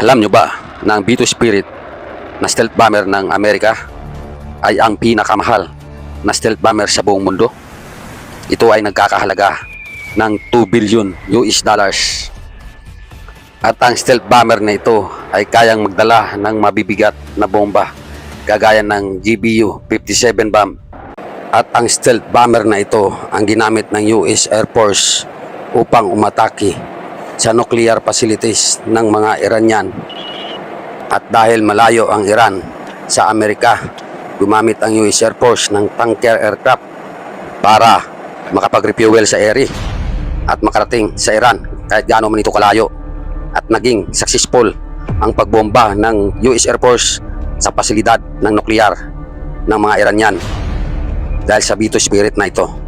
Alam nyo ba na ang B-2 Spirit na stealth bomber ng Amerika ay ang pinakamahal na stealth bomber sa buong mundo? Ito ay nagkakahalaga ng 2 billion US dollars. At ang stealth bomber na ito ay kayang magdala ng mabibigat na bomba kagaya ng GBU-57 bomb. At ang stealth bomber na ito ang ginamit ng US Air Force upang umatake sa nuclear facilities ng mga Iranian. At dahil malayo ang Iran sa Amerika, gumamit ang US Air Force ng tanker aircraft para makapag-refuel sa area at makarating sa Iran kahit gaano man ito kalayo. At naging successful ang pagbomba ng US Air Force sa pasilidad ng nuklear ng mga Iranian dahil sa B-2 Spirit na ito.